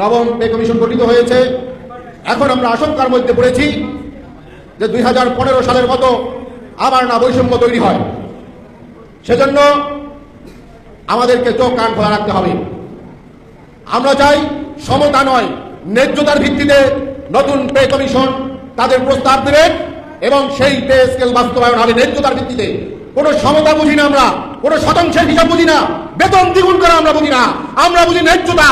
নবম pay commission গঠিত হয়েছে। এখন আমরা আশঙ্কার মধ্যে পড়েছি যে দুই হাজার পনেরো সালের মতো আবার না বৈষম্য তৈরি হয়। সেজন্য আমাদেরকে চোখ কান খোলা রাখতে হবে। আমরা চাই সমতা নয়, ন্যায্যতার ভিত্তিতে নতুন পে কমিশন তাদের প্রস্তাব দেবেন এবং সেই পে স্কেল বাস্তবায়ন হবে ন্যায্যতার ভিত্তিতে। কোনো সমতা বুঝি না আমরা, কোনো শতাংশের হিসাব বুঝি না, বেতন দ্বিগুণ করা আমরা বুঝি না। আমরা বুঝি ন্যায্যতা।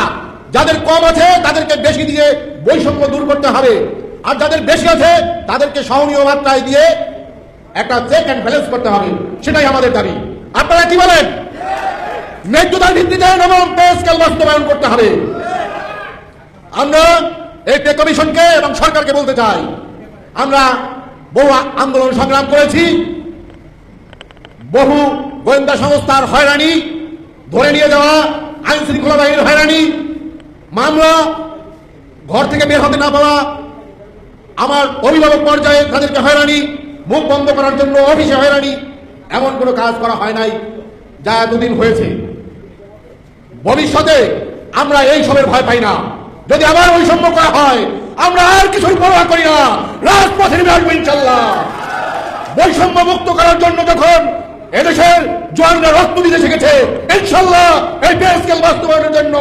যাদের কম আছে, তাদেরকে বেশি দিয়ে বৈষম্য দূর করতে হবে। আর যাদের বেশি আছে, তাদেরকে সহনীয় মাত্রায় দিয়ে একটা চেক অ্যান্ড ব্যালেন্স করতে হবে। সেটাই আমাদের দাবি। আপনারা কি বলেন? ন্যায্যতার ভিত্তিতে নবম পে স্কেল বাস্তবায়ন করতে হবে। আমরা এই পে কমিশনকে এবং সরকারকে বলতে চাই, আমরা বহু আন্দোলন সংগ্রাম করেছি, বহু গোয়েন্দা সংস্থার হয়রানি ধরে নিয়ে যাওয়া আইন শৃঙ্খলা মামলা ঘর থেকে বের হতে না পাওয়া আমার অভিভাবক পর্যায়ে তাদেরকে হয়রানি, মুখ বন্ধ করার জন্য অফিসে হয়রানি, এমন কোনো কাজ করা হয় নাই যা এতদিন হয়েছে। ভবিষ্যতে আমরা এই সবের ভয় পাই না। যদি আবার বৈষম্য করা হয়, আমরা আর কিছুই পরোয়া করি না। রাজপথে নেমে আসব ইনশাল্লাহ। বৈষম্য মুক্ত করার জন্য যখন এদেশের জওয়ানরা রক্ত দিতে শিখেছে। ইনশাল্লাহ এই পে স্কেল বাস্তবায়নের জন্য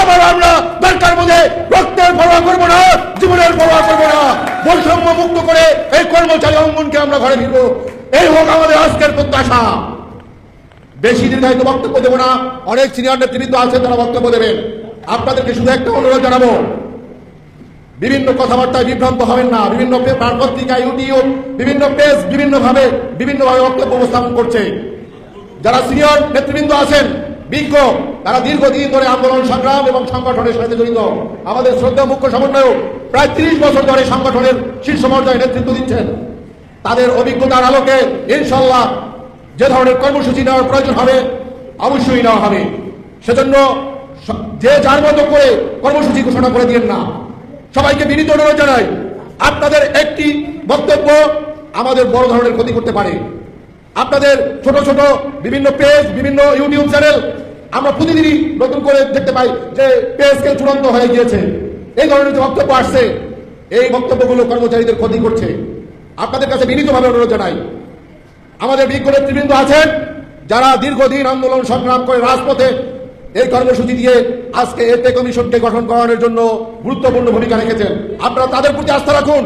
আবার আমরা দরকার বোধে রক্তের পরোয়া করব না, জীবনের পরোয়া করব না। বৈষম্য মুক্ত করে এই কর্মচারী অঙ্গনকে আমরা ঘরে ফিরবো। এই হোক আমাদের আজকের প্রত্যাশা। বেশি দীর্ঘায়িত বক্তব্য দেবো না, অনেক সিনিয়র নেতৃবৃন্দ আছেন তারা বক্তব্য দেবেন। আপনাদেরকে শুধু একটা অনুরোধ জানাব বিভিন্ন কথাবার্তায় বিভ্রান্ত হবেন না। বিভিন্ন পত্রিকা ইউটিউব, বিভিন্ন পেজ বিভিন্ন ভাবে বিভিন্ন ভাবে বক্তব্য উপস্থাপন করছে। যারা সিনিয়র নেতৃবৃন্দ আছেন, বিজ্ঞ, তারা দীর্ঘদিন ধরে আন্দোলন, সংগ্রাম এবং সংগঠনের সাথে জড়িত। আমাদের শ্রদ্ধা মুখ্য সমন্বয়ক প্রায় তিরিশ বছর ধরে সংগঠনের শীর্ষ পর্যায়ে নেতৃত্ব দিচ্ছেন। তাদের অভিজ্ঞতার আলোকে ইনশাল্লাহ যে ধরনের কর্মসূচি নেওয়ার প্রয়োজন হবে, অবশ্যই নেওয়া হবে। সেজন্য যে যার মতো করে কর্মসূচি ঘোষণা করে দিয়েন না। সবাইকে বিনীত অনুরোধ জানাই, আপনাদের একটি বক্তব্য আমাদের বড় ধরনের ক্ষতি করতে পারে। আপনাদের ছোট ছোট বিভিন্ন পেজ, বিভিন্ন ইউটিউব চ্যানেল আমরা প্রতিদিনই নতুন করে দেখতে পাই যে পেজকে চূড়ান্ত হয়ে গিয়েছে। এই ধরনের যে বক্তব্য আসছে, এই বক্তব্যগুলো কর্মচারীদের ক্ষতি করছে। আপনাদের কাছে বিনীতভাবে অনুরোধ জানাই। আমাদের বিজ্ঞ নেতৃবৃন্দ আছেন, যারা দীর্ঘদিন আন্দোলন সংগ্রাম করে রাজপথে এই কর্মসূচি দিয়ে আজকে এতে কমিশনকে গঠন করানোর জন্য গুরুত্বপূর্ণ ভূমিকা রেখেছেন। আপনারা তাদের প্রতি আস্থা রাখুন।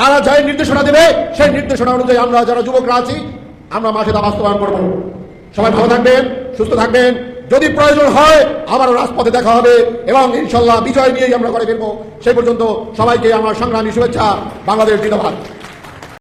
তারা যাই নির্দেশনা দেবে, সেই নির্দেশনা অনুযায়ী আমরা যারা যুবকরা আছি, আমরা মাঠে তা বাস্তবায়ন করব। সবাই ভালো থাকবেন, সুস্থ থাকবেন। যদি প্রয়োজন হয়, আবারও রাজপথে দেখা হবে এবং ইনশাল্লাহ বিজয় নিয়েই আমরা করে ফিরবো সেই পর্যন্ত সবাইকে আমার সংগ্রামী শুভেচ্ছা, বাংলাদেশ জিন্দাবাদ।